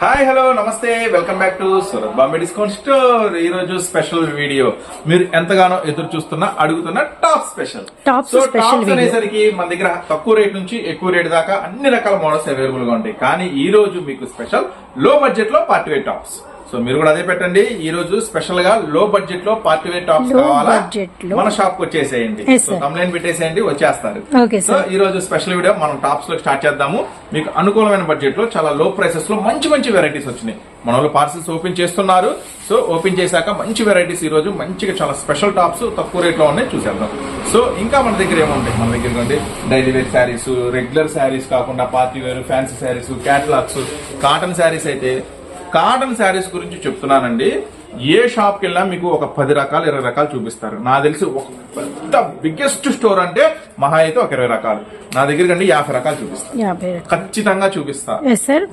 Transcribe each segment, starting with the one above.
Hi hello namaste welcome back to Surat Bombay discount store ఈ రోజు special video మీరు ఎంతగానో ఎదురు చూస్తున్న అడుగుతున్న టాప్ స్పెషల్ సో టాప్స్. అనేసరికి మన దగ్గర తక్కువ రేట్ నుంచి ఎక్కువ రేట్ దాకా అన్ని రకాల మోడల్స్ అవైలబుల్గా ఉంటాయి. కానీ ఈ రోజు మీకు స్పెషల్లో బడ్జెట్లో పార్టీ టాప్స్ సో మీరు కూడా అదే పెట్టండి. ఈ రోజు స్పెషల్గా లో బడ్జెట్లో పార్టీ వేర్ టాప్స్ కావాలా. మన షాప్కి వచ్చేసేయండి. సో. కంప్లైంట్ పెట్టేసేయండి వచ్చేస్తారు. సో. ఈ రోజు స్పెషల్ వీడియో మనం టాప్స్లో స్టార్ట్ చేద్దాము. మీకు అనుకూలమైన బడ్జెట్లో చాలా లో ప్రైసెస్లో మంచి మంచి వెరైటీస్ వచ్చినాయి. మన వాళ్ళు పార్సల్స్ ఓపెన్ చేస్తున్నారు. సో ఓపెన్ చేశాక మంచి వెరైటీస్ ఈ రోజు మంచిగా చాలా స్పెషల్ టాప్స్ తక్కువ రేట్లో ఉన్నాయి. చూసేద్దాం. సో ఇంకా మన దగ్గర ఏముంటాయి? మన దగ్గర daily wear saris regular saris కాకుండా party wear fancy saris catalogues cotton saris అయితే కాటన్ శారీస్ గురించి చెప్తున్నానండి. ఏ షాప్కి వెళ్ళినా మీకు ఒక పది రకాలు ఇరవై రకాలు చూపిస్తారు. నా తెలిసి ఒక పెద్ద బిగ్గెస్ట్ స్టోర్ అంటే మహా అయితే ఒక ఇరవై రకాలు. నా దగ్గర కండి యాభై రకాలు చూపిస్తారు. యాభై ఖచ్చితంగా చూపిస్తా.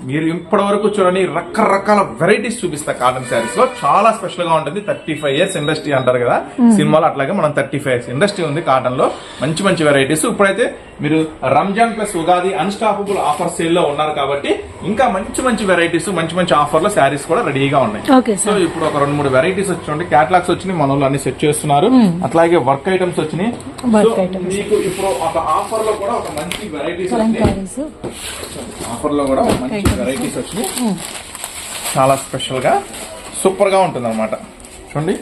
మీరు ఇప్పటి వరకు చూడండి రకరకాల వెరైటీస్ చూపిస్తా కాటన్ శారీస్లో. చాలా స్పెషల్గా ఉంటుంది. థర్టీ ఫైవ్ ఇయర్స్ ఇండస్ట్రీ అంటారు కదా. సినిమాలో అట్లాగే మనం థర్టీ ఫైవ్ ఇయర్స్ ఇండస్ట్రీ ఉంది కాటన్లో మంచి మంచి వెరైటీస్ ఇప్పుడైతే మీరు Ramzan plus Ugadi unstoppable offer సేల్లో ఉన్నారు కాబట్టి ఇంకా మంచి మంచి వెరైటీస్ మంచి మంచి ఆఫర్లో శారీస్ కూడా రెడీగా ఉన్నాయి. సో ఇప్పుడు ఒక రెండు మూడు వెరైటీస్ వచ్చి క్యాటలాగ్స్ వచ్చినాయి మన వాళ్ళు అన్ని సెట్ చేస్తున్నారు. అట్లాగే వర్క్ ఐటమ్స్ వచ్చినాయి. Work so items. మీకు ఇప్పుడు ఒక ఆఫర్లో కూడా ఒక మంచి వెరైటీస్ వచ్చినాయి. కలంకారీస్ ఆఫర్లో కూడా మంచి వెరైటీస్ వచ్చినాయి. చాలా స్పెషల్గా సూపర్గా ఉంటుంది అనమాట చూడండి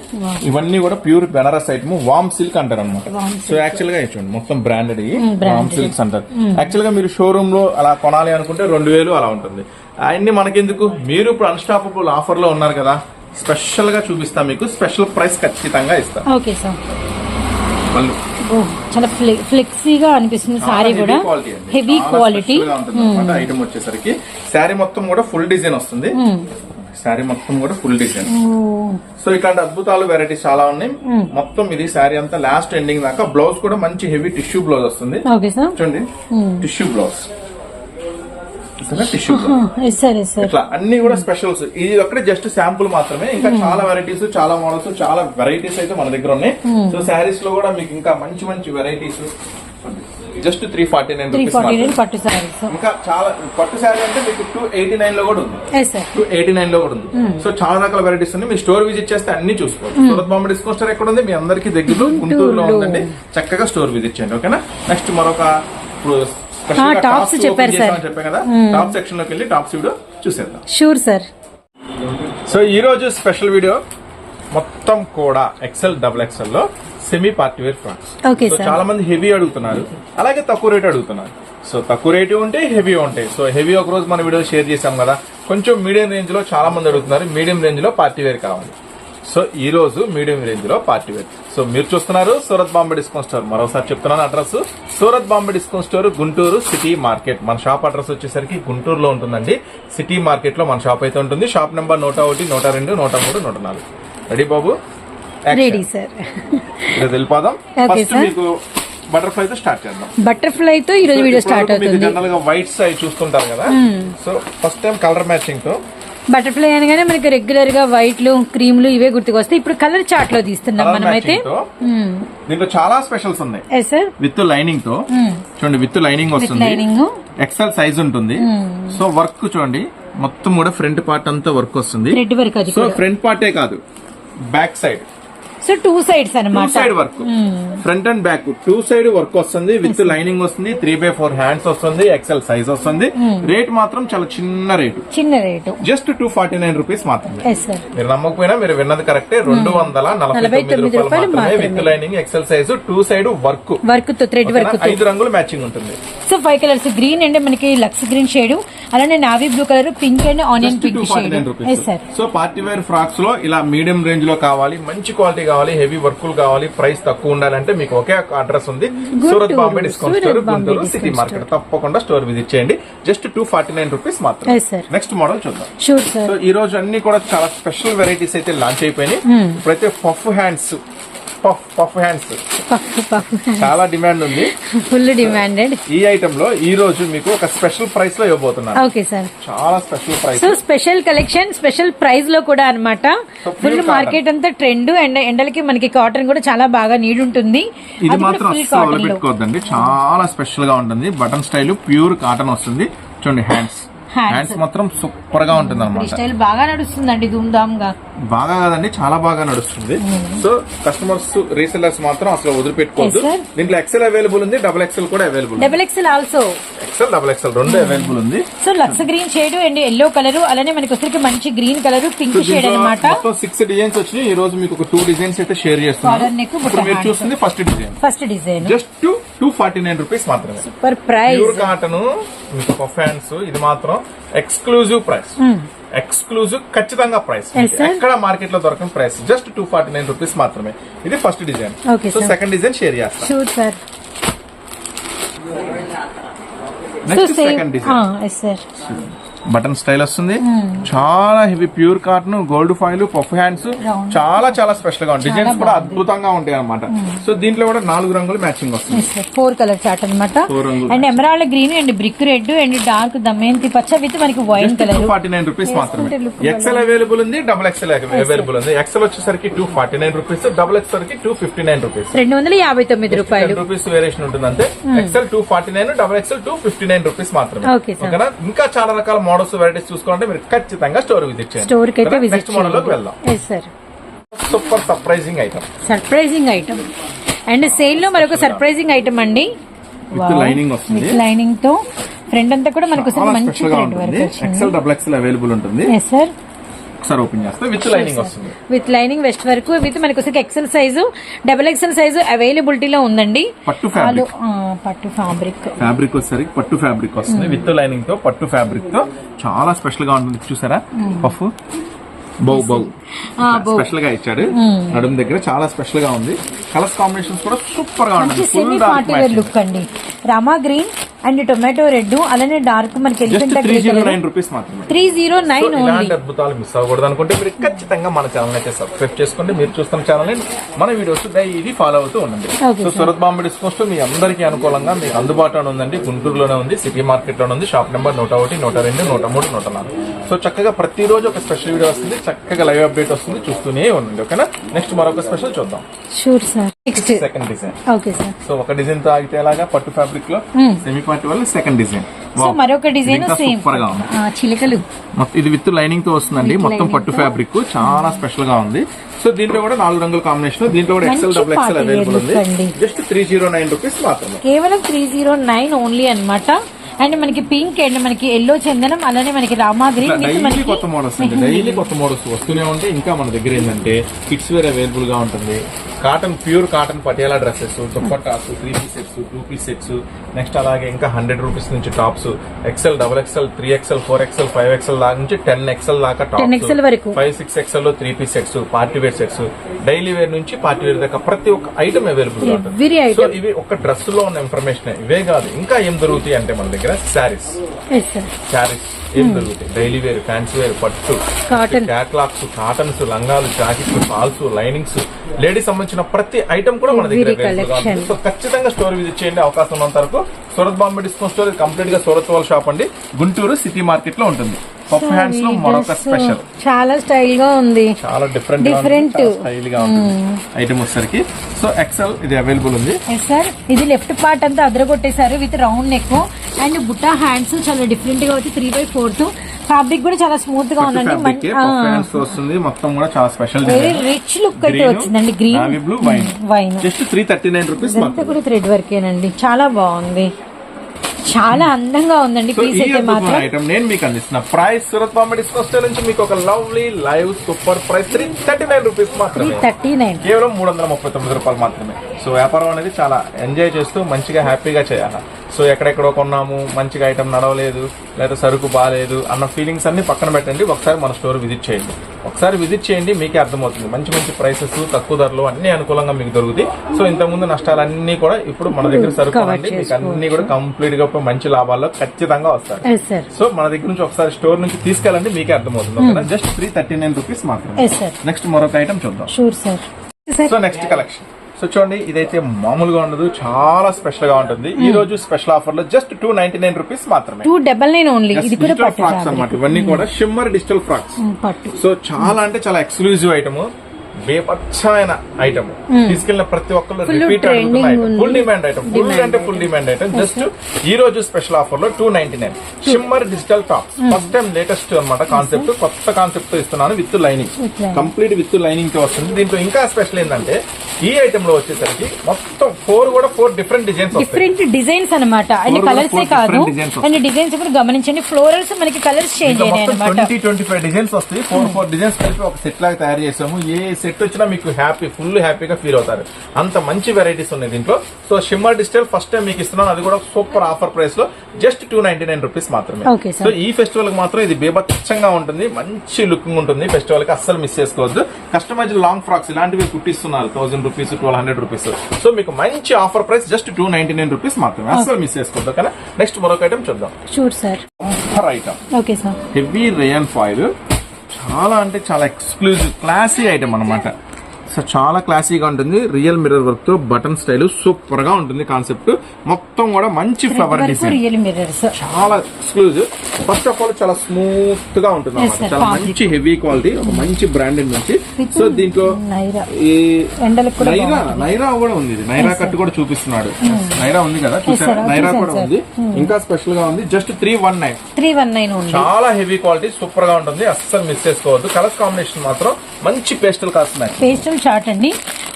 ఇవన్నీ కూడా ప్యూర్ బెనారస్ ఐటమ్ వామ్ సిల్క్ అంటారు అనమాట సో యాక్చువల్గా చూడండి మొత్తం బ్రాండెడ్. వామ్ సిల్క్స్ అంటారు. యాక్చువల్గా మీరు షోరూమ్లో అలా కొనాలి అనుకుంటే రెండు వేలు అలా ఉంటుంది. అవన్నీ మనకెందుకు? మీరు ఇప్పుడు అన్స్టాపబుల్ ఆఫర్లో ఉన్నారు కదా. స్పెషల్గా చూపిస్తా మీకు. స్పెషల్ ప్రైస్ ఖచ్చితంగా ఇస్తా. Okay sir. మళ్ళీ. చాలా ఫ్లె- ఫ్లెక్సీగా అనిపిస్తుంది సారీ కూడా. Heavy quality. ఐటమ్ వచ్చేసరికి. శారీ మొత్తం కూడా ఫుల్ డిజైన్ వస్తుంది. శారీ మొత్తం కూడా ఫుల్ డిజైన్. సో ఇట్లాంటి అద్భుతాలు వెరైటీస్ చాలా ఉన్నాయి. మొత్తం ఇది శారీ అంతా లాస్ట్ ఎండింగ్ దాకా. బ్లౌజ్ కూడా మంచి హెవీ టిష్యూ బ్లౌజ్ వస్తుంది. చూడండి. Tissue blouse tissue sir sir. ఇట్లా అన్ని కూడా స్పెషల్స్ ఇది ఒక్కటే జస్ట్ శాంపుల్ మాత్రమే. ఇంకా చాలా వెరైటీస్ చాలా మోడల్స్ చాలా వెరైటీస్ అయితే మన దగ్గర ఉన్నాయి. సో శారీస్లో కూడా మీకు ఇంకా మంచి మంచి varieties just three forty nine పట్టు సారీస్ ఇంకా చాలా పట్టు శారీ అంటే మీకు టూ ఎయిటీ నైన్లో కూడా ఉంది. టూ ఎయిటీ నైన్లో కూడా ఉంది. సో చాలా రకాల వెరైటీస్ ఉన్నాయి. మీరు స్టోర్ విజిట్ చేస్తే అన్ని చూసుకోవచ్చు. సూరత్ బాంబే డిస్కౌంట్ స్టోర్ ఎక్కడ ఉంది? మీ అందరికి దగ్గరలో గుంటూరులో. ఉందండి. చక్కగా స్టోర్ విజిట్ చేయండి ఓకేనా? నెక్స్ట్ మరొక ఇప్పుడు tops open చెప్పారు సార్. చెప్పాం కదా. టాప్ సెక్షన్లోకి వెళ్ళి టాప్స్ వీడియో చూసేద్దాం. షూర్ సార్ సో ఈ రోజు స్పెషల్ వీడియో మొత్తం కూడా ఎక్సెల్ డబుల్ ఎక్సెల్లో సెమీ పార్టీ వేర్ ఫ్రాక్స్. చాలా మంది హెవీ అడుగుతున్నారు. అలాగే తక్కువ రేట్ అడుగుతున్నారు. సో తక్కువ రేటు ఉంటే హెవీ ఉంటాయి. సో హెవీ ఒక రోజు మన వీడియో షేర్ చేసాం కదా. కొంచెం మీడియం రేంజ్లో చాలా మంది అడుగుతున్నారు. మీడియం రేంజ్లో పార్టీ వేర్ కావాలి. సో ఈ రోజు మీడియం రేంజ్లో పార్టీ వేర్. సో మీరు చూస్తున్నారు సూరత్ బాంబే డిస్కౌంట్ స్టోర్. మరోసారి చెప్తున్నాను address. Surat Bombay discount store Guntur city market. మన షాప్ అడ్రస్ వచ్చేసరికి గుంటూరులో ఉంటుందండి. సిటీ మార్కెట్లో మన షాప్ అయితే ఉంటుంది. షాప్ నెంబర్ నూట ఒకటి నూట రెండు నూట మూడు నూట నాలుగు. రెడీ బాబు? Ready sir. వెళ్ళిపోదాం. ఫస్ట్. మీకు బటర్ఫ్లై తో స్టార్ట్ చేద్దాం. బటర్ఫ్లై తో ఈ రోజు వీడియో స్టార్ట్ అవుతుంది. జనరల్గా వైట్స్ అవి చూస్తుంటారు కదా. సో ఫస్ట్ టైం కలర్ మ్యాచింగ్తో బటర్ఫ్లై అనగానే మనకి రెగ్యులర్గా వైట్లు క్రీమ్లు ఇవే గుర్తుకొస్తాయి. ఇప్పుడు కలర్ చార్ట్లో తీస్తున్నాం మనమైతే. దీంట్లో చాలా స్పెషల్స్ ఉన్నాయి. సార్ విత్ లైనింగ్తో. చూడండి విత్ లైనింగ్ వస్తుంది. ఎక్సెల్ సైజ్ ఉంటుంది. సో వర్క్ చూడండి మొత్తం కూడా ఫ్రంట్ పార్ట్ అంతా వర్క్ వస్తుంది. రెడ్ వర్క్ అది సో ఫ్రంట్ పార్టే కాదు back side so two sides అనమాట side work front and back two side work వస్తుంది విత్ లైనింగ్ వస్తుంది త్రీ బై ఫోర్ హ్యాండ్స్ వస్తుంది ఎక్సెల్ సైజ్ వస్తుంది. రేట్ మాత్రం చాలా చిన్న రేటు చిన్న rate just two forty nine rupees మాత్రమే మీరు నమ్మకపోయినా మీరు విన్నది కరెక్టే రెండు వందల నలభై తొమ్మిది రూపాయలు మాత్రమే. With lining XL size two side work వర్క్తో థ్రెడ్ వర్క్ ఐదు రంగులు మ్యాచింగ్ ఉంటుంది. సో ఫైవ్ కలర్స్ గ్రీన్ అంటే మనకి లక్స్ గ్రీన్ షేడ్ అలానే navy blue colour pink and onion pink shade so party wear ఫ్రాక్స్లో ఇలా మీడియం రేంజ్లో కావాలి మంచి క్వాలిటీ కావాలి హెవీ వర్కులు కావాలి ప్రైస్ తక్కువ ఉండాలంటే మీకు ఒకే అడ్రస్ ఉంది. Surat Bombay discount store Guntur city market తప్పకుండా స్టోర్ విజిట్ చేయండి. Just two forty nine rupees మాత్రం. నెక్స్ట్ మోడల్ చూద్దాం. సో ఈ రోజు అన్ని కూడా చాలా స్పెషల్ వెరైటీస్ అయితే లాంచ్ అయిపోయినాయి. ఇప్పుడైతే puff hands puff puff hands చాలా డిమాండ్ ఉంది. ఫుల్ డిమాండెడ్ ఈ ఐటమ్లో ఈ రోజు మీకు ఒక స్పెషల్ ప్రైస్లో ఇవ్వబోతున్నాను. ఓకే సార్ చాలా special price so special collection special ప్రైస్లో కూడా అన్నమాట. So, ఫుల్ మార్కెట్ అంతా ట్రెండ్ అండ్ ఎండలకి మనకి కాటన్ కూడా చాలా బాగా నీడ్ ఉంటుంది. ఇది మాత్రం అస్సలు. పెట్టుకోవద్దండి చాలా స్పెషల్గా ఉంటుంది. బటన్ స్టైల్ ప్యూర్ కాటన్ వస్తుంది. చూడండి హ్యాండ్స్. హ్యాండ్స్ మాత్రం సూపర్గా ఉంటుంది అనమాట స్టైల్ బాగా నడుస్తుందండి ధూమ్ధామ్గా బాగా కాదండి చాలా బాగా నడుస్తుంది. సో కస్టమర్స్ రీసెల్లర్స్ మాత్రం అసలు వదిలిపెట్టుకోవద్దు. దీంట్లో ఎక్సెల్ అవైలబుల్ ఉంది డబుల్ ఎక్సెల్ కూడా available double XL also XL double XL రెండు అవైలబుల్ ఉంది. So lux green shade and yellow colour అలానే మనకి వచ్చరికి మంచి గ్రీన్ కలర్ పింక్ షేడ్ అనమాట మొత్తం సిక్స్ డిజైన్స్ వచ్చినాయి. ఈ రోజు మీకు ఒక టూ డిజైన్స్ అయితే షేర్ చేస్తున్నాను ఇప్పుడు button మీరు. చూస్తుంది first design first design just two forty nine rupees మాత్రమే. సూపర్ ప్రైస్ ప్యూర్ కాటన్ మీకు ఫ్యాన్స్ ఇది మాత్రం ఎక్స్క్లూజివ్ ప్రైస్ ఎక్స్క్లూజివ్ ఖచ్చితంగా ప్రైస్. ఎక్కడ మార్కెట్లో దొరకని price just two forty nine rupees మాత్రమే. ఇది first design so. Second design share చేస్తాం. Next so second same, design. Ah. Button style వస్తుంది. చాలా heavy pure cotton gold foil puff hands. చాలా చాలా స్పెషల్గా ఉంటాయి డిజైన్స్ కూడా. అద్భుతంగా ఉంటాయి అనమాట సో దీంట్లో కూడా నాలుగు రంగులు మ్యాచింగ్ వస్తుంది. ఫోర్ కలర్ చార్ట్ అనమాట. And emerald green and brick red and dark Damayanti పచ్చ విత్ మనకి wine just colour forty nine rupees మాత్రమే. ఎక్సెల్ అవైలబుల్ ఉంది డబుల్ ఎక్సెల్ అవైలబుల్ ఉంది. ఎక్సెల్ వచ్చేసరికి two forty nine rupees double X వరకు two fifty nine rupees రెండు వందల యాభై తొమ్మిది రూపాయలు. రూపీస్ వేరియేషన్ ఉంటుంది అంతే. XL two forty nine double XL two fifty nine rupees మాత్రమే. ఓకేనా? ఇంకా చాలా రకాల మోడల్స్ వెరైటీస్ చూసుకోవాలంటే మీరు ఖచ్చితంగా స్టోర్ విజిట్ చేయండి. స్టోర్కి అయితే విజిట్ నెక్స్ట్ మోడల్లోకి వెళ్దాం. Yes sir super surprising item surprising item and సేల్లో మరొక సర్ప్రైజింగ్ ఐటమ్ అండి. లైనింగ్ వస్తుంది. లైనింగ్తో. ఫ్రంట్ అంతా కూడా మనకు మంచి ఎక్సెల్ డబుల్ ఎక్సెల్ అవైలబుల్ ఉంటుంది. ఎస్ సార్ ఒకసారి ఓపెన్ చేస్తే. విత్ లైనింగ్ వస్తుంది. విత్ లైనింగ్ వెస్ట్ వరకు. విత్ మనకి వచ్చి XL size double XL size అవైలబిలిటీలో ఉందండి. పట్టు ఆ, పట్టు ఫ్యాబ్రిక్ ఫ్యాబ్రిక్ వచ్చేసరికి పట్టు ఫ్యాబ్రిక్ వస్తుంది. విత్ లైనింగ్తో పట్టు ఫ్యాబ్రిక్తో. చాలా స్పెషల్గా ఉంటుంది. చూసారా? Puff bow bow. స్పెషల్గా ఇచ్చాడు. నడుము దగ్గర చాలా స్పెషల్గా ఉంది. కలర్స్ కాంబినేషన్స్ కూడా సూపర్గా ఉంటుంది లుక్ అండి. Rama green and tomato red అలానే డార్క్ మనకి elephant three zero nine rupees మాత్రమే. త్రీ జీరో నైన్ ఓన్లీ ఇలాంటి అద్భుతాలు మిస్ అవ్వకూడదు అనుకుంటే మీరు ఖచ్చితంగా మన ఛానల్ అయితే సబ్స్క్రైబ్ చేసుకోండి. మీరు చూస్తున్న ఛానల్ని మన వీడియోస్ డైలీ ఫాలో అవుతూ ఉండండి. సో. సూరత్ బాంబే డిస్కౌంట్ మీ అందరికీ అనుకూలంగా మీకు అందుబాటులో ఉందండి. గుంటూరులోనే ఉంది సిటీ మార్కెట్లోనే ఉంది. షాప్ నెంబర్ నూట ఒకటి నూట రెండు నూట మూడు నూట నాలుగు. సో చక్కగా ప్రతిరోజు ఒక స్పెషల్ వీడియో వస్తుంది. చక్కగా లైవ్ అప్డేట్ వస్తుంది. చూస్తూనే ఉండండి ఓకేనా నెక్స్ట్ మరొక స్పెషల్ చూద్దాం. Sure sir second design okay sir so ఒక డిజైన్తో ఆగితే ఎలాగా? పట్టు ఫ్యాబ్రిక్లో సెమీ పార్టీ వల్ల సెకండ్ డిజైన్ సో మరొక డిజైన్ సేమ్ సూపర్గా ఉంది. చిలకలు. ఇది విత్ లైనింగ్తో వస్తుందండి. మొత్తం పట్టు. ఫ్యాబ్రిక్ చాలా స్పెషల్గా ఉంది. సో దీంట్లో కూడా నాలుగు రంగుల కాంబినేషన్ దీంట్లో కూడా ఎక్సెల్ డబుల్ ఎక్సెల్ అవైలబుల్ ఉంది. Just three zero nine rupees మాత్రమే. కేవలం త్రీ జీరో నైన్ ఓన్లీ అన్నమాట. అండ్ మనకి పింక్ అండ్ మనకి ఎల్లో చందనం అలానే మనకి రామా గ్రీన్ డైలీ కొత్త మోడల్స్ డైలీ కొత్త మోడల్స్ వస్తూనే ఉంటాయి. ఇంకా మన దగ్గర ఏంటంటే కిడ్స్ వేర్ అవైలబుల్గా ఉంటుంది. Cotton pure cotton Patiala dresses dupattas three piece sets two piece sets next అలాగే ఇంకా హండ్రెడ్ రూపీస్ నుంచి tops XL double XL three XL four XL five XL దాకా నుంచి టెన్ ఎక్సెల్ దాకా 10 XL వరకు. Five six ఎక్సెల్లో three piece sets party wear sets daily wear నుంచి party wear దాకా ప్రతి ఒక్క ఐటమ్ అవైలబుల్. సో ఇవి ఒక డ్రెస్లో ఉన్న ఇన్ఫర్మేషన్ ఇవే కాదు ఇంకా ఏం దొరుకుతాయి అంటే మన దగ్గర శారీస్. శారీస్. ఏం దొరుకుతాయి డైలీ వేర్ ఫ్యాన్సీ వేర్ పట్టు. క్యాట్లాక్స్ కాటన్స్ లంగాలు జాకెట్స్ ఫాల్స్ లైనింగ్స్ లేడీస్ సంబంధించిన ప్రతి ఐటమ్ కూడా మన దగ్గర. సో ఖచ్చితంగా స్టోర్ విజిట్ చేయండి. అవకాశం ఉన్నంత వరకు సూరత్ బాంబే డిస్కౌంట్ స్టోర్ కంప్లీట్గా సూరత్ వాళ్ళ షాప్ అండి. గుంటూరు సిటీ మార్కెట్లో ఉంటుంది. పఫ్ హ్యాండ్స్లో మరొక Dress స్పెషల్. చాలా స్టైల్గా ఉంది. చాలా డిఫరెంట్ Different. స్టైల్గా ఉంటుంది ఐటమ్ వచ్చేసరికి. సో ఎక్సెల్ ఇది అవైలబుల్ ఉంది. సార్ ఇది లెఫ్ట్ పార్ట్ అంతా అదరగొట్టేశారు విత్ రౌండ్ నెక్ అండ్ బుట్టా హ్యాండ్స్ చాలా డిఫరెంట్గా వచ్చి త్రీ బై ఫోర్త్ ఫ్యాబ్రిక్ కూడా చాలా స్మూత్గా ఉందండి. హ్యాండ్స్ వస్తుంది. మొత్తం కూడా చాలా స్పెషల్ వెరీ రిచ్ లుక్ అయితే వచ్చిందండి. Green blue wine wine just three thirty nine rupees కూడా థ్రెడ్ వర్కేనండి చాలా బాగుంది. చాలా అందంగా ఉందండి పీస్ అయితే మాత్రం. ఐటమ్ నేను మీకు అందిస్తున్న price Surat Bombay discount store నుంచి మీకు ఒక lovely live super price three thirty nine rupees three మాత్రమే. థర్టీ నైన్ కేవలం మూడు వందల ముప్పై తొమ్మిది రూపాయలు మాత్రమే. సో వ్యాపారం అనేది చాలా ఎంజాయ్ చేస్తూ మంచిగా హ్యాపీగా చేయాలి? సో ఎక్కడెక్కడో కొన్నాము మంచిగా ఐటమ్ నడవలేదు లేదా సరుకు బాగాలేదు అన్న ఫీలింగ్స్ అన్ని పక్కన పెట్టండి ఒకసారి మన స్టోర్ విజిట్ చేయండి. ఒకసారి విజిట్ చేయండి మీకే అర్థమవుతుంది. మంచి మంచి ప్రైసెస్ తక్కువ ధరలు అన్ని అనుకూలంగా మీకు దొరుకుతాయి. సో ఇంతకుముందు నష్టాలన్నీ కూడా ఇప్పుడు మన దగ్గర సరుకు అండి మీకు అన్ని కూడా కంప్లీట్గా మంచి లాభాల్లో ఖచ్చితంగా సార్ సో మన దగ్గర నుంచి ఒకసారి స్టోర్ నుంచి తీసుకెళ్ళండి మీకే అర్థమవుతుంది. ఓకేనా? Just three thirty nine rupees sir next మరొక ఐటమ్ చూద్దాం. సో నెక్స్ట్ కలెక్షన్ సో చూడండి ఇదైతే మామూలుగా ఉండదు చాలా స్పెషల్గా ఉంటుంది. ఈ రోజు స్పెషల్ ఆఫర్లో just two ninety nine rupees మాత్రమే. టూ డబల్ నైన్ ఓన్లీ ఇది కూడా డిజిటల్ పట్టు ఫ్రాక్స్. అన్నమాట. ఇవన్నీ కూడా షిమ్మర్ డిజిటల్ ఫ్రాక్స్ సో చాలా అంటే చాలా ఎక్స్క్లూజివ్ ఐటమ్ బేపచ్చమైన ఐటమ్ తీసుకెళ్ళిన ప్రతి ఒక్కళ్ళు రిపీట్ ఉంది. ఫుల్ డిమాండ్ ఐటమ్ ఫుల్ అంటే ఫుల్ డిమాండ్ ఐటమ్ జస్ట్ ఈ రోజు స్పెషల్ ఆఫర్లో two ninety nine shimmer digital top first time latest అన్నమాట కాన్సెప్ట్ కొత్త కాన్సెప్ట్తో ఇస్తున్నాను విత్ లైనింగ్. కంప్లీట్ విత్ లైనింగ్తో వస్తుంది. దీంట్లో ఇంకా స్పెషల్ ఏంటంటే ఈ ఐటమ్లో వచ్చేసరికి మొత్తం ఫోర్ కూడా four different designs different designs and Four colours కాదు. అండ్ డిజైన్స్ కూడా గమనించండి. ఫ్లోరల్స్ మనకి కలర్స్ చేంజ్ అయినాయి అనమాట ట్వంటీ ట్వంటీ ఫైవ్ డిజైన్స్ వస్తాయి. ఫోర్ ఫోర్ డిజైన్స్ కలిపి ఒక సెట్ లాగా తయారు చేసాము. ఏ సెట్ వచ్చినా మీకు హ్యాపీ ఫుల్ హ్యాపీగా ఫీల్ అవుతారు. అంత మంచి వెరైటీస్ ఉన్నాయి దీంట్లో. So shimmer digital first time మీకు ఇస్తున్నాను. అది కూడా సూపర్ ఆఫర్ ప్రైస్లో just two ninety nine rupees మాత్రమే. సో ఈ ఫెస్టివల్కి మాత్రం ఇది బేబచ్చంగా ఉంటుంది. మంచి లుకింగ్ ఉంటుంది. ఫెస్టివల్కి అస్సలు మిస్ చేసుకోవద్దు. కస్టమైజ్ లాంగ్ ఫ్రాక్స్ ఇలాంటివి కుట్టిస్తున్నారు. Thousand rupees twelve hundred rupees so మీకు మంచి offer price just two ninety nine rupees మాత్రమే అస్సలు మిస్ చేసుకోవద్దు కానీ నెక్స్ట్ మరొక ఐటమ్ చూద్దాం. Sure sir item okay sir heavy rayon foil చాలా అంటే చాలా ఎక్స్క్లూజివ్ క్లాసీ ఐటమ్ అనమాట సో చాలా క్లాసీగా ఉంటుంది. రియల్ మిర్రర్ వర్క్తో బటన్ స్టైల్ సూపర్గా ఉంటుంది కాన్సెప్ట్. మొత్తం కూడా మంచి ఫ్లవర్ డిజైన్. చాలా ఎక్స్క్లూజివ్. ఫస్ట్ ఆఫ్ ఆల్ చాలా స్మూత్గా ఉంటుంది. చాలా. మంచి హెవీ క్వాలిటీ ఒక మంచి బ్రాండెడ్ నుంచి. సో దీంట్లో నైరా. నైరా కూడా ఉంది ఇది. నైరా కట్ కూడా చూపిస్తున్నాడు. నైరా ఉంది కదా చూసారా. నైరా కూడా. ఉంది. ఇంకా స్పెషల్గా ఉంది. Just three one nine three one nine చాలా హెవీ క్వాలిటీ సూపర్గా ఉంటుంది. అస్సలు మిస్ చేసుకోవద్దు. కలర్ కాంబినేషన్ మాత్రం మంచి పేస్టల్ కాస్ట్మేట్ పేస్టల్ చార్ట్ అండి.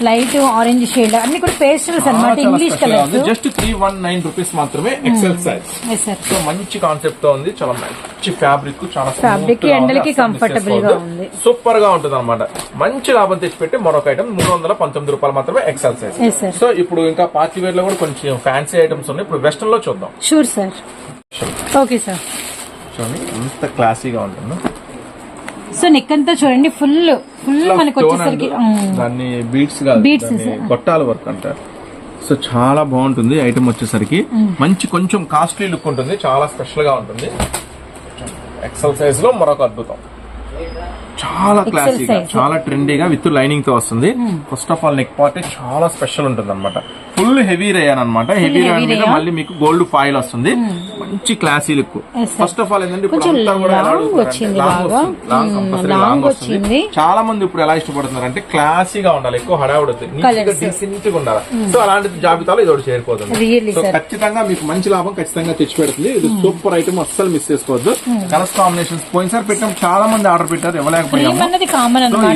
లైట్ ఆరెంజ్ షేడ్ అన్ని కూడా పేస్టల్స్ అన్నమాట English colours. Just three one nine rupees మాత్రమే ఎక్సెల్ సైజ్ సో మంచి కాన్సెప్ట్తో ఉంది చాలా మంచి ఫ్యాబ్రిక్ చాలా Fabric ఎండలకి comfortable గా ఉంది. సూపర్గా ఉంటుంది అనమాట మంచి లాభం తెచ్చిపెట్టి మరొక ఐటమ్ మూడు వందల పంతొమ్మిది రూపాయలు మాత్రమే ఎక్సెల్ సైజ్. సో ఇప్పుడు ఇంకా పార్టీ వేర్లో కూడా కొంచెం ఫ్యాన్సీ ఐటమ్స్ ఉన్నాయి. ఇప్పుడు వెస్టర్న్లో చూద్దాం. షూర్ సార్ ఓకే సార్ చూడండి ఎంత క్లాసీగా ఉంటుందో. సో నెక్ అంతా చూడండి ఫుల్ ఫుల్ మనకు వచ్చేసరికి దాన్ని బీట్స్. గొట్టాల వర్క్ అంటారు సో చాలా బాగుంటుంది ఐటమ్ వచ్చేసరికి. మంచి కొంచెం కాస్ట్లీ లుక్ ఉంటుంది చాలా స్పెషల్గా ఉంటుంది. ఎక్సెల్ సైజ్లో మరొక అద్భుతం. చాలా క్లాసీగా. చాలా ట్రెండీగా విత్ లైనింగ్తో వస్తుంది. First of all neck part చాలా స్పెషల్ ఉంటుంది అనమాట ఫుల్ హెవీ రేయన్ అనమాట హెవీ రేయన్ మీద. మళ్ళీ మీకు గోల్డ్ ఫాయిల్ వస్తుంది. మంచి classy look. First of all ఏంటంటే వచ్చింది వచ్చింది. చాలా మంది ఇప్పుడు ఎలా ఇష్టపడుతున్నారు అంటే క్లాసీగా ఉండాలి ఎక్కువ హడావుడి. డీసెంట్గా ఉండాలి. సో అలాంటి జాబితాలో ఇది ఒకటి చేరిపోతుంది సో. ఖచ్చితంగా మీకు మంచి లాభం ఖచ్చితంగా తెచ్చి పెడుతుంది. ఇది సూపర్ ఐటమ్ అస్సలు మిస్ చేసుకోవద్దు. కలర్స్ కాంబినేషన్స్ పోయినసారి పెట్టాం చాలా మంది ఆర్డర్ పెట్టారు ఇవ్వలేకపోయాము.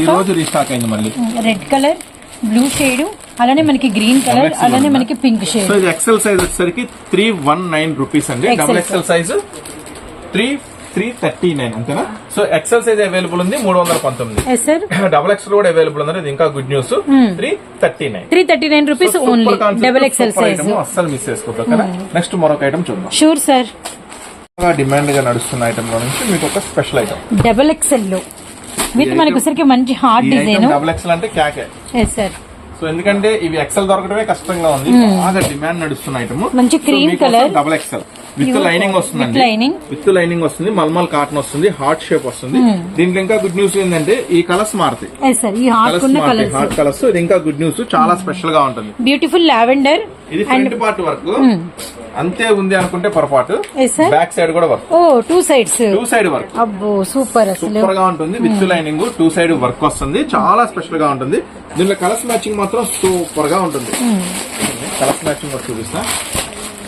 ఈ రోజు రీస్టాక్ అయింది మళ్ళీ. రెడ్ కలర్ బ్లూ షేడ్ అలానే మనకి గ్రీన్ కలర్ అలానే? మనకి పింక్ షేడ్ సో ఇది ఎక్సెల్ సైజ్ వచ్చేసరికి త్రీ వన్ నైన్ రూపీస్ అండి. Double XL size three three thirty nine అంతేనా? సో ఎక్సెల్ సైజ్ అవైలబుల్ ఉంది మూడు వందల పంతొమ్మిది. డబుల్ ఎక్సెల్ కూడా అవైలబుల్ ఉంది ఇది ఇంకా good news three thirty nine three thirty nine rupees only double XL size అస్సలు మిస్ చేసుకోవద్దు కదా నెక్స్ట్ మరొక ఐటమ్ చూద్దాం. షూర్ సార్ డిమాండ్గా నడుస్తున్న ఐటమ్లో నుంచి మీకు ఒక స్పెషల్ ఐటమ్ డబల్ ఎక్స్ఎల్లో. విత్ మనకి మంచి హార్డ్ డిజైన్ డబుల్ ఎక్సెల్ అంటే క్యాకే. సార్ సో ఎందుకంటే ఇవి ఎక్సెల్ దొరకడమే కష్టంగా ఉంది. బాగా డిమాండ్ నడుస్తున్న ఐటమ్ మంచి cream colour. Double XL with lining lining. With lining వస్తుంది మల్మల్ కాటన్ వస్తుంది హార్ట్ షేప్ వస్తుంది. దీంట్లో ఇంకా గుడ్ న్యూస్ ఏంటంటే ఈ కలర్స్ మారుతాయి. హార్ట్ కలర్స్ ఇది ఇంకా గుడ్ న్యూస్ చాలా స్పెషల్గా ఉంటుంది. బ్యూటిఫుల్ లావెండర్ ఇది ఫ్రంట్ పార్ట్ వర్క్ అంతే ఉంది అనుకుంటే పొరపాటు. బ్యాక్ సైడ్ కూడా వర్క్ ఓ two sides two side work అబ్బో సూపర్ సూపర్గా ఉంటుంది with lining two side work వస్తుంది చాలా స్పెషల్గా ఉంటుంది. దీనిలో కలర్స్ మ్యాచింగ్ మాత్రం సూపర్గా ఉంటుంది కలర్స్ మ్యాచింగ్ కూడా చూపిస్తా.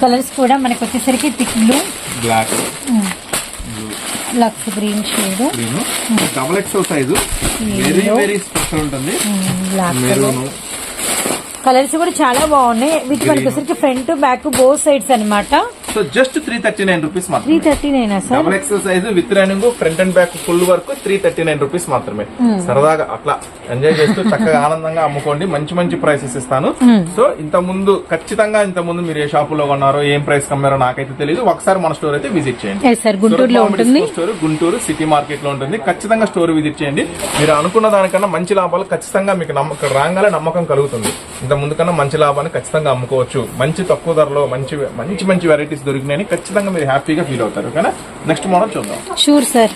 కలర్స్ కూడా మనకి వచ్చేసరికి thick blue black lux green shade double XL size very very special ఉంటుంది. బ్లాక్ మెరూన్ కలర్స్ కూడా చాలా బాగున్నాయి. విత్ మనకి వచ్చేసరికి ఫ్రంట్ బ్యాక్ బోత్ సైడ్స్ అన్నమాట. So just three thirty nine rupees three thirty నైనా double XL size with lining front and back full work three thirty nine rupees మాత్రమే. సరదాగా అట్లా ఎంజాయ్ చేస్తూ చక్కగా ఆనందంగా అమ్ముకోండి. మంచి మంచి ప్రైసెస్ ఇస్తాను. సో ఇంత ముందు ఖచ్చితంగా ఇంత ముందు మీరు ఏ షాపులో కొన్నారో ఏం ప్రైస్ కమ్మారో నాకైతే తెలియదు ఒకసారి మన స్టోర్ అయితే విజిట్ చేయండి. గుంటూరులో ఉంటుంది. స్టోర్ గుంటూరు సిటీ మార్కెట్లో ఉంటుంది. ఖచ్చితంగా స్టోర్ విజిట్ చేయండి. మీరు అనుకున్న దానికన్నా మంచి లాభాలు ఖచ్చితంగా మీకు నమ్మకం రాగానే నమ్మకం కలుగుతుంది. ఇంత ముందు కన్నా మంచి లాభాన్ని ఖచ్చితంగా అమ్ముకోవచ్చు. మంచి తక్కువ ధరలో మంచి మంచి మంచి వెరైటీస్ దొరికినాయని ఖచ్చితంగా మీరు హ్యాపీగా ఫీల్ అవుతారు ఓకేనా? నెక్స్ట్ మోడల్ చూద్దాం. షూర్ సార్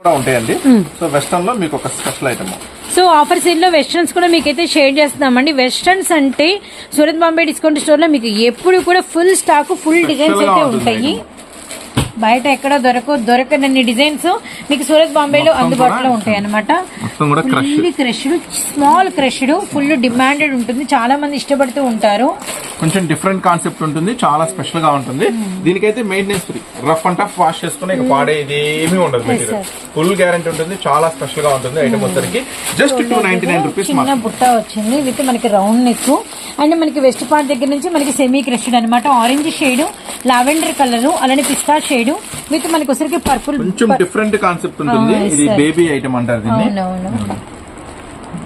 కూడా ఉంటాయండి. సో వెస్టర్న్లో మీకు ఒక స్పెషల్ ఐటమ్ సో ఆఫర్ సేల్లో వెస్టర్న్స్ కూడా మీకైతే షేర్ చేస్తున్నామండి. వెస్టర్న్స్ అంటే సూరత్ బాంబే డిస్కౌంట్ స్టోర్లో మీకు ఎప్పుడు కూడా ఫుల్ స్టాక్ ఫుల్ డిజైన్స్ అయితే ఉంటాయి. బయట ఎక్కడ దొరక దొరకనన్ని డిజైన్స్ మీకు సూరత్ బాంబేలో అందుబాటులో ఉంటాయి అనమాట fully crushed small crushed full demanded ఉంటుంది. చాలా మంది ఇష్టపడుతూ ఉంటారు. కొంచెం డిఫరెంట్ కాన్సెప్ట్ ఉంటుంది. చాలా స్పెషల్గా ఉంటుంది. దీనికైతే maintenance free rough and tough wash చేసుకుని ఇక పాడే ఇది ఏమీ ఉండదు మెటీరియల్ ఫుల్ గ్యారంటీ ఉంటుంది. చాలా స్పెషల్గా ఉంటుంది ఐటమ్ వచ్చరికి just two ninety nine rupees చిన్న బుట్ట వచ్చింది విత్ మనకి రౌండ్ నెక్ అండ్ మనకి వెస్ట్ పార్ట్ దగ్గర నుంచి మనకి సెమీ క్రష్డ్ అనమాట ఆరెంజ్ షేడ్ లావెండర్ కలర్ అలానే పిస్తా షేడ్ విత్ మనకి వచ్చరికి పర్పుల్ కొంచెం డిఫరెంట్ కాన్సెప్ట్ ఉంటుంది. Yes, ఇది. బేబీ ఐటమ్ అంటారు దీన్ని.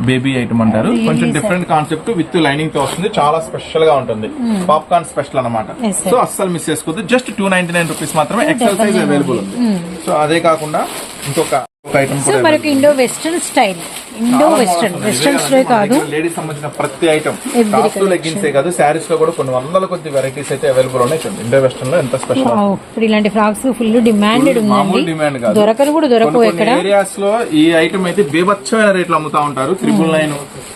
బేబీ ఐటమ్ అంటారు. Really, కొంచెం. డిఫరెంట్ కాన్సెప్ట్ విత్ లైనింగ్తో వస్తుంది. చాలా స్పెషల్గా ఉంటుంది. పాప్కార్న్ స్పెషల్ అనమాట. సో అస్సలు మిస్ చేసుకోవద్దు. Just two ninety nine rupees మాత్రమే ఎక్సెల్ సైజ్ double అవైలబుల్ ఉంది. సో అదే కాకుండా ఇంకొక సో మనకి Indo western style Indo western western style కాదు. లేడీస్ సంబంధించిన ప్రతి ఐటమ్. లెగ్గిన్స్ కాదు శారీస్లో కూడా కొన్ని వందల కొద్ది వెరైటీస్ అయితే అవైలబుల్ ఉన్నాయి. చూడండి ఇండో వెస్టర్న్లో ఎంత స్పెషల్ ఇప్పుడు ఇలాంటి ఫ్రాక్స్ ఫుల్ డిమాండెడ్ ఉందండి. డిమాండ్ కాదు. దొరకను కూడా దొరకవు ఎక్కడ? ఏరియాస్లో ఈ ఐటమ్ అయితే బీభత్సమైన రేట్లు అమ్ముతా ఉంటారు. త్రిబుల్ నైన్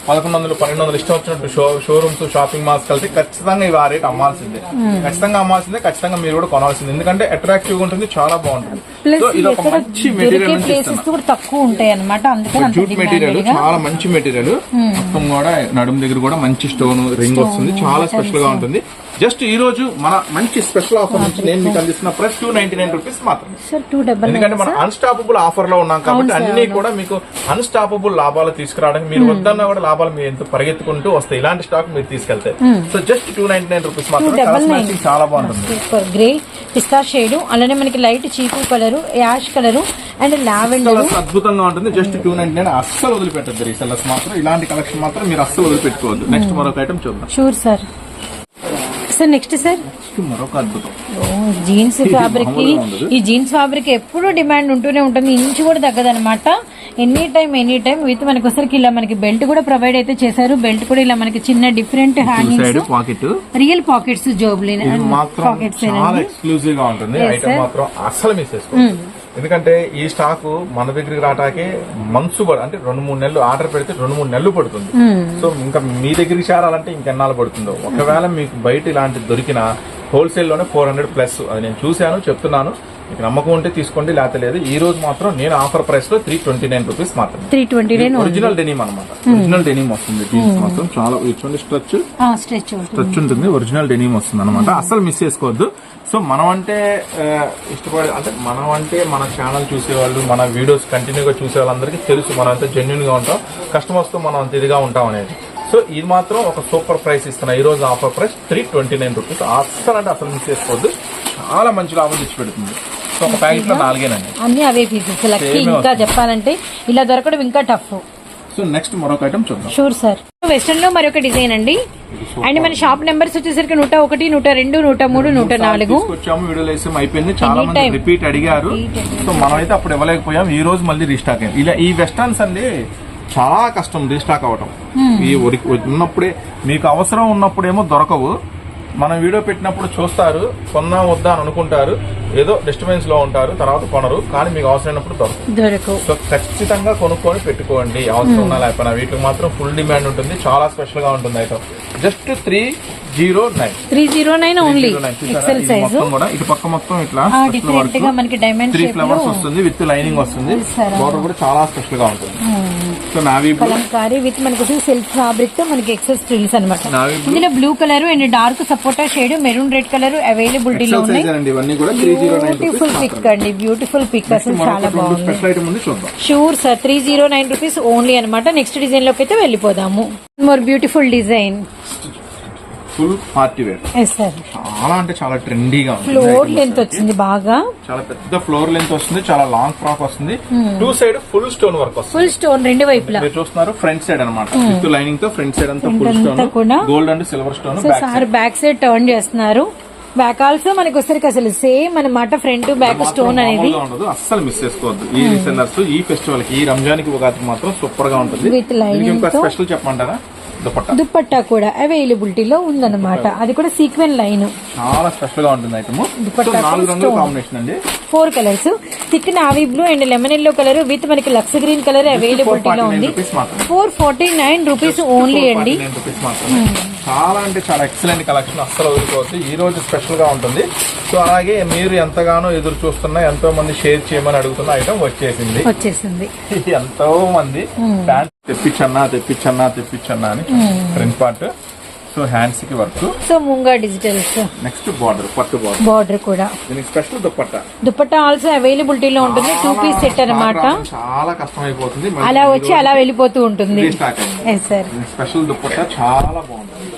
పదకొండు వందలు పన్నెండు వందలు ఇష్టం వచ్చినట్టు షో షోరూమ్స్ షాపింగ్ మాల్స్ కలిసి ఖచ్చితంగా ఇవి ఆ రేట్ అమ్మాల్సిందే. ఖచ్చితంగా అమ్మాల్సిందే ఖచ్చితంగా మీరు కూడా కొనాల్సిందే. ఎందుకంటే అట్రాక్టివ్ ఉంటుంది చాలా బాగుంటుంది. సో ఇది ఒక మంచి మెటీరియల్ కూడా తక్కువ ఉంటాయి అనమాట అందుకని అంత జూట్ మెటీరియల్ చాలా మంచి మెటీరియల్. మొత్తం కూడా నడుము దగ్గర కూడా మంచి స్టోన్ రింగ్ వస్తుంది. చాలా స్పెషల్గా ఉంటుంది. జస్ట్ ఈ రోజు మన మంచి స్పెషల్ ఆఫర్ నుంచి నేను మీకు అందిస్తున్న price two ninety nine rupees double ఎందుకంటే మనం అన్స్టాపబుల్ ఆఫర్లో ఉన్నాం కాబట్టి అన్ని కూడా మీకు అన్స్టాపబుల్ లాభాలు తీసుకురావడానికి మీరు వద్దన్నా కూడా లాభాలు మీరు ఎంత పరిగెత్తుకుంటూ వస్తాయి. ఇలాంటి స్టాక్ మీరు తీసుకెళ్తే. So just two ninety nine rupees matching చాలా బాగుంటుంది. సూపర్ గ్రే పిస్తా షేడ్ అలానే మనకి లైట్ చీకు colour ash colour and lavender అద్భుతంగా ఉంటుంది. జస్ట్ టూ నైన్టీ నైన్ అస్సలు వదిలిపెట్టద్దు ఈ సెల్లర్స్ మాత్రం. ఇలాంటి కలెక్షన్ మాత్రం మీరు అస్సలు వదిలిపెట్టుకోవద్దు. నెక్స్ట్ మరొక ఐటమ్ చూద్దాం. Sure sir sir next sir. మరొక అద్భుతం. జీన్స్ ఫ్యాబ్రిక్కి. ఈ జీన్స్ ఫ్యాబ్రిక్ ఎప్పుడూ డిమాండ్ ఉంటూనే ఉంటుంది ఇంచు కూడా తగ్గదనమాట any time any time with మనకి ఒకసారికి ఇలా మనకి బెల్ట్ కూడా ప్రొవైడ్ అయితే చేశారు. బెల్ట్ కూడా ఇలా మనకి చిన్న different hangings pocket real pockets జోబ్లీ pockets ఎక్స్క్లూజివ్గా ఉంటుంది. ఐటమ్. మాత్రం మిస్ చేసుకోవచ్చు ఎందుకంటే ఈ స్టాక్ మన దగ్గరికి రావటానికి మంత్స్ అంటే రెండు మూడు నెలలు ఆర్డర్ పెడితే రెండు మూడు నెలలు పడుతుంది. సో ఇంకా మీ దగ్గరికి చేరాలంటే ఇంకెన్నాళ్ళు పడుతుందో? ఒకవేళ మీకు బయట ఇలాంటి దొరికిన హోల్సేల్లోనే ఫోర్ హండ్రెడ్ ప్లస్ అది నేను చూశాను చెప్తున్నాను. మీకు నమ్మకం ఉంటే తీసుకోండి లేకపోతే లేదు. ఈ రోజు మాత్రం నేను ఆఫర్ ప్రైస్లో త్రీ ట్వంటీ నైన్ రూపీస్ మాత్రమే. Three twenty nine original denim అనమాట ఒరిజినల్ డెనిమ్ వస్తుంది జీన్స్ మాత్రం. చాలా ఇటువంటి స్ట్రచ్ స్ట్రెచ్ ఉంటుంది. స్ట్రచ్ ఉంటుంది ఒరిజినల్ డెనిమ్ వస్తుంది అనమాట అసలు మిస్ చేసుకోవద్దు. సో మనం అంటే ఇష్టపడే అంటే మనం అంటే మన ఛానల్ చూసేవాళ్ళు మన వీడియోస్ కంటిన్యూగా చూసే వాళ్ళందరికీ తెలుసు మనం అంత జెన్యున్గా ఉంటాం కస్టమర్స్తో మనం అంత ఇదిగా ఉంటాం అనేది. సో ఇది మాత్రం ఒక సూపర్ ప్రైస్ ఇస్తున్నా. ఈ రోజు offer price three twenty nine rupees అస్సలు అంటే అసలు మిస్ చేసుకోవద్దు. చాలా మంచి లాభం తెచ్చి పెడుతుంది సో ఒక ప్యాకెట్లో నాలుగేనండి. అన్ని అవే పీసెస్ లక్కీ ఇంకా. చెప్పాలంటే ఇలా దొరకడం ఇంకా టఫ్ సో నెక్స్ట్ మరొక ఐటమ్ చూద్దాం. షూర్ సార్ వెస్టర్న్లో మరొక డిజైన్ అండి. అండ్ మన షాప్ నెంబర్స్ వచ్చేసరికి నూట ఒకటి నూట రెండు నూట మూడు నూట నాలుగు. తీసుకొచ్చాము వీడియోలు వేసాము అయిపోయింది. చాలా మంది. రిపీట్ అడిగారు. సో మనం అయితే అప్పుడు ఇవ్వలేకపోయాం. ఈ రోజు మళ్ళీ రీస్టాక్ అయ్యాం. ఇలా ఈ వెస్టర్న్స్ అండి చాలా కష్టం రీస్టాక్ అవ్వటం. ఈ ఉరికి- ఉన్నప్పుడే మీకు అవసరం ఉన్నప్పుడేమో దొరకవు. మనం వీడియో పెట్టినప్పుడు చూస్తారు కొన్నా వద్దా అని అనుకుంటారు. ఏదో డిస్టర్బెన్స్లో ఉంటారు తర్వాత కొనరు కానీ మీకు అవసరమైనప్పుడు దొరకదు. సో ఖచ్చితంగా కొనుక్కొని పెట్టుకోండి. అవసరం ఉన్నా లేకపోయినా వీటికి మాత్రం ఫుల్ డిమాండ్ ఉంటుంది. చాలా స్పెషల్గా ఉంటుంది item just three zero nine three zero nine only XL size మొత్తం కూడా ఇటు పక్క మొత్తం ఇట్లా డిఫరెంట్గా మనకి డైమండ్ త్రీ ఫ్లవర్స్ వస్తుంది విత్ లైనింగ్ వస్తుంది. బోర్డర్ కూడా చాలా స్పెషల్గా ఉంటుంది. నావీ కలంకారీ విత్ మనకి సిల్క్ ఫ్యాబ్రిక్తో మనకి ఎక్సెల్ స్ట్రిల్స్ అనమాట. ఇందులో బ్లూ కలర్ అండ్ డార్క్ సపోటా షేడ్ మెరూన్ రెడ్ కలర్ అవైలబిలిటీలో ఎక్సెల్ ఉన్నాయి. బ్యూటిఫుల్ పిక్ అండి బ్యూటిఫుల్ పిక్ అసలు చాలా బాగుంది sure sir three zero nine rupees only అనమాట నెక్స్ట్ డిజైన్లోకి అయితే వెళ్ళిపోదాము. More beautiful design full party wear. చాలా అంటే చాలా ట్రెండీగా ఉంటుంది. ఫ్లోర్ లెంత్ వచ్చింది బాగా. చాలా పెద్ద ఫ్లోర్ లెంత్ వస్తుంది చాలా లాంగ్ ఫ్రాక్ వస్తుంది. Two side full stone work వస్తుంది. ఫుల్ స్టోన్ రెండు వైపులా. మీరు చూస్తున్నారు ఫ్రంట్ సైడ్ అనమాట విత్ లైనింగ్తో ఫ్రంట్ సైడ్ అంతా full stone. Gold and silver stone sir back side turn చేస్తున్నారు. బ్యాక్ ఆల్సో మనకి వచ్చరికి అసలు సేమ్ అనమాట ఫ్రంట్ బ్యాక్ స్టోన్ అనేది. ఉండదు అస్సలు మిస్ చేసుకోవద్దు. ఈ రీసెల్లర్స్ ఈ ఫెస్టివల్కి ఈ రంజాన్కి ఉగాదికి మాత్రం సూపర్గా ఉంటుంది. With lining దీనికి ఇంకా తో. స్పెషల్ చెప్పమంటారా? దుపట్టా. కూడా అవైలబిలిటీలో ఉందన్నమాట. అది కూడా సీక్వెన్ లైన్ చాలా స్పెషల్గా ఉంటుంది ఐటమ్. కాంబినేషన్ అండి. Four colours thick navy blue and lemon yellow colour with మనకి లక్స్ గ్రీన్ కలర్ అవైలబిలిటీలో 449 ఉంది. Four forty nine rupees only అండి. చాలా అంటే చాలా ఎక్సలెంట్ కలెక్షన్ అస్సలు వదులుకోవద్దు. ఈ రోజు స్పెషల్గా ఉంటుంది. సో అలాగే మీరు ఎంతగానో ఎదురు చూస్తున్న ఎంతో మంది షేర్ చేయమని అడుగుతున్న ఐటమ్ వచ్చేసింది. వచ్చేసింది. ఎంతో మంది తెప్పించన్నా తెప్పించన్నా తెప్పించన్నా అని ఫ్రంట్ పార్ట్ సో హ్యాండ్స్కి వర్క్. సో ముంగా డిజిటల్స్ నెక్స్ట్ బార్డర్ పట్టు బార్డర్. బార్డర్ కూడా. దీనికి స్పెషల్ దుప్పట్ట. దుపట్టా ఆల్సో అవైలబిలిటీలో ఉంటుంది టూ పీస్ సెట్ అన్నమాట. చాలా కష్టం అయిపోతుంది అలా వచ్చి అలా వెళ్ళిపోతూ ఉంటుంది. స్పెషల్ దుప్పట్ట చాలా బాగుంటుంది.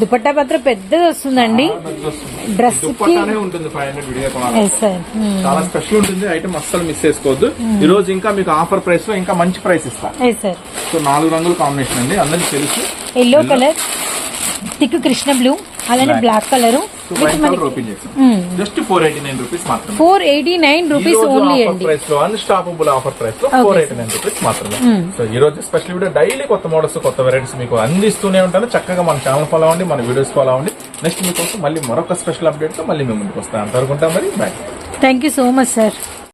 దుపట్టా మాత్రం పెద్దది వస్తుందండి. డ్రెస్ చాలా స్పెషల్ ఉంటుంది ఐటమ్ అస్సలు మిస్ చేసుకోవద్దు. ఈ రోజు ఇంకా మీకు ఆఫర్ ప్రైస్లో ఇంకా మంచి ప్రైస్ ఇస్తా. ఎస్ సార్ సో నాలుగు రంగుల కాంబినేషన్ అండి అందరికి తెలుసు. Yellow colour thick Krishna blue అలానే. Black colour just four eighty nine rupees మాత్రమే. Four eighty nine rupees only అండి. ప్రైస్లో అన్స్టాపబుల్ ఆఫర్ ప్రైస్లో ఫోర్. ఎయిటీ నైన్ రూపీస్ మాత్రమే. సో ఈ రోజు స్పెషల్ వీడియో డైలీ కొత్త మోడల్స్ కొత్త వెరైటీస్ మీకు అందిస్తూనే ఉంటాను. చక్కగా మన ఛానల్ ఫాలో అవ్వండి మన వీడియోస్ ఫాలో అవ్వండి. నెక్స్ట్ మీకోసం మళ్ళీ మరొక స్పెషల్ అప్డేట్తో మళ్ళీ మేము ముందుకు వస్తాను అంతవరకు ఉంటాం మరి. Bye thank you so much sir